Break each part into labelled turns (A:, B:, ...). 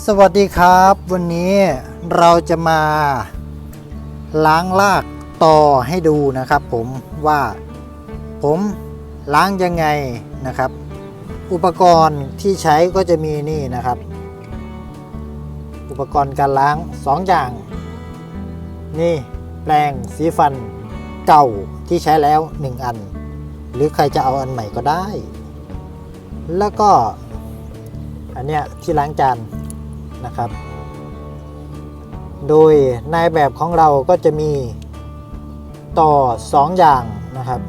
A: สวัสดีครับ วันนี้เราจะมาล้างลากต่อให้ดูนะครับผมว่าผมล้างยังไงนะครับ อุปกรณ์ที่ใช้ก็จะมีนี่นะครับ อุปกรณ์การล้างสองอย่าง นี่แปรงสีฟันเก่าที่ใช้แล้ว 1 อัน หรือใครจะเอาอันใหม่ก็ได้ แล้วก็อันเนี้ยที่ล้างจาน นะครับ โดยในแบบของเราก็จะมีต่อ 2 อย่างนะครับ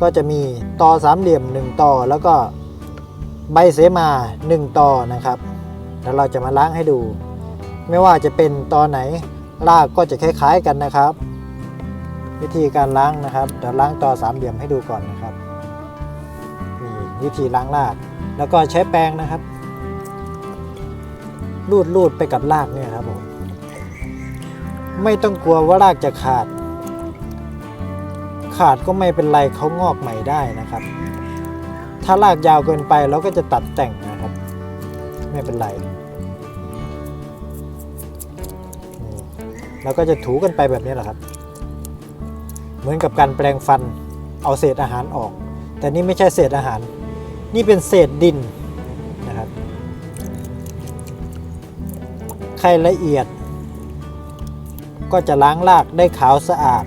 A: ก็จะมีต่อสามเหลี่ยม 1 ต่อ แล้วก็ใบเสมา 1 ต่อนะครับ แล้วเราจะมาล้างให้ดู ไม่ว่าจะเป็นตอไหนรากก็จะคล้ายๆกันนะครับ วิธีการล้างนะครับเดี๋ยวล้างต่อสามเหลี่ยมให้ดูก่อนนะครับนี่วิธีล้างราก แล้วก็ใช้แปรงนะครับ รูดรูดไปกับรากเนี่ยครับผมไม่ต้องกลัวว่ารากจะขาด ขาดก็ไม่เป็นไรเขางอกใหม่ได้นะครับ ถ้ารากยาวเกินไปเราก็จะตัดแต่งนะครับ ไม่เป็นไรเราก็จะถูกันไปแบบนี้แหละครับ เหมือนกับการแปลงฟันเอาเศษอาหารออก แต่นี่ไม่ใช่เศษอาหาร นี่เป็นเศษดิน ใครละเอียด ก็จะล้างรากได้ขาวสะอาด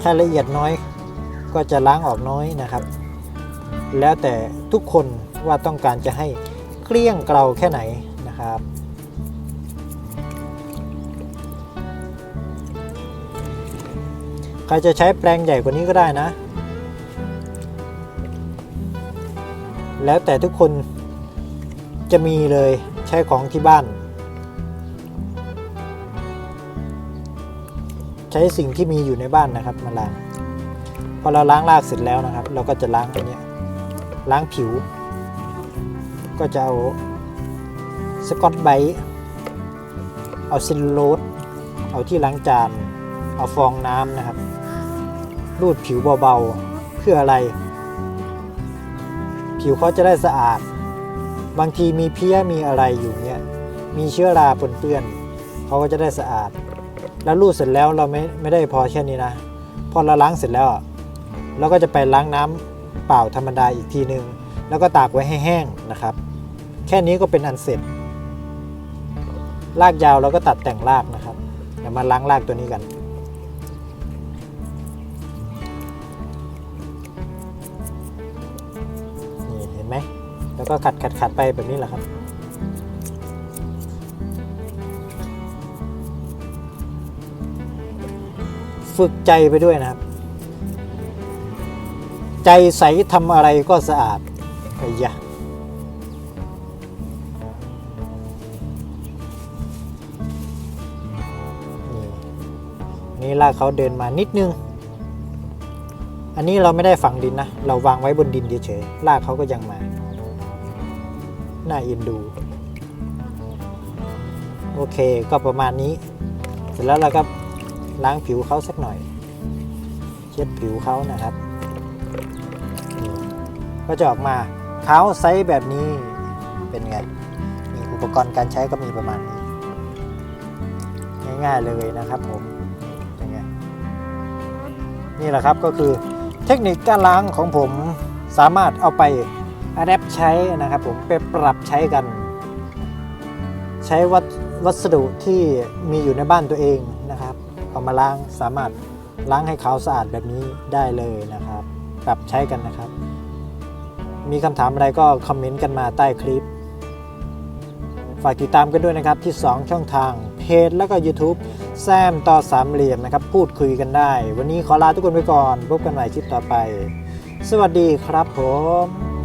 A: ใครละเอียดน้อย ก็จะล้างออกน้อยนะครับ แล้วแต่ทุกคนว่าต้องการจะให้เกลี้ยงเกลาแค่ไหนนะครับใครจะใช้แปลงใหญ่กว่านี้ก็ได้นะ แล้วแต่ทุกคนจะมีเลย ใช้ของที่บ้าน ใช้สิ่งที่มีอยู่ในบ้านนะครับมาล้างพอเราล้างรากเสร็จแล้วนะครับ เราก็จะล้างอันนี้ล้างผิว ก็จะเอาสกอตไบรท์เอาซลลูโลสเอาที่ล้างจาน เอาฟองน้ำนะครับ รูดผิวเบาๆ เพื่ออะไร ผิวเขาจะได้สะอาด บางทีมีเพี้ยมีอะไรอยู่เนี่ยมีเชื้อราปนเปื้อนเขาก็จะได้สะอาด แล้วรูดเสร็จแล้วเราไม่ไม่ได้พอแค่นี้นะ พอเราล้างเสร็จแล้วเราก็จะไปล้างน้ำเปล่าธรรมดาอีกทีหนึงแล้วก็ตากไว้ให้แห้งนะครับ แค่นี้ก็เป็นอันเสร็จ รากยาวเราก็ตัดแต่งรากนะครับเดี๋ยวมาล้างรากตัวนี้กัน แล้วก็ขัดขัดขัดไปแบบนี้แหละครับ ฝึกใจไปด้วยนะครับ ใจใสทำอะไรก็สะอาดไอ้ยะนี่นี่ลากเขาเดินมานิดนึง อันนี้เราไม่ได้ฝังดินนะ เราวางไว้บนดินเฉยๆลากเขาก็ยังมา น่าเอ็นดู โอเคก็ประมาณนี้ เสร็จแล้วเราก็ล้างผิวเขาสักหน่อย เช็ดผิวเขานะครับ ก็จะออกมาเขาไซส์แบบนี้เป็นไง มีอุปกรณ์การใช้ก็มีประมาณนี้ ง่ายๆเลยนะครับผมเป็นไงนี่แหละครับก็คือเทคนิคการล้างของผมสามารถเอาไป อัดแอปใช้นะครับผมไปปรับใช้กัน ใช้วัสวัสดุที่มีอยู่ในบ้านตัวเองนะครับเอามาล้างสามารถล้างให้ขาวสะอาดแบบนี้ได้เลยนะครับ ปรับใช้กันนะครับ มีคำถามอะไรก็คอมเมนต์กันมาใต้คลิป ฝากติดตามกันด้วยนะครับที่ 2 ช่องทางเพจแล้วก็ YouTube แซมต่อสามเหลี่ยมนะครับ พูดคุยกันได้ วันนี้ขอลาทุกคนไปก่อน พบกันใหม่คลิปต่อไป สวัสดีครับผม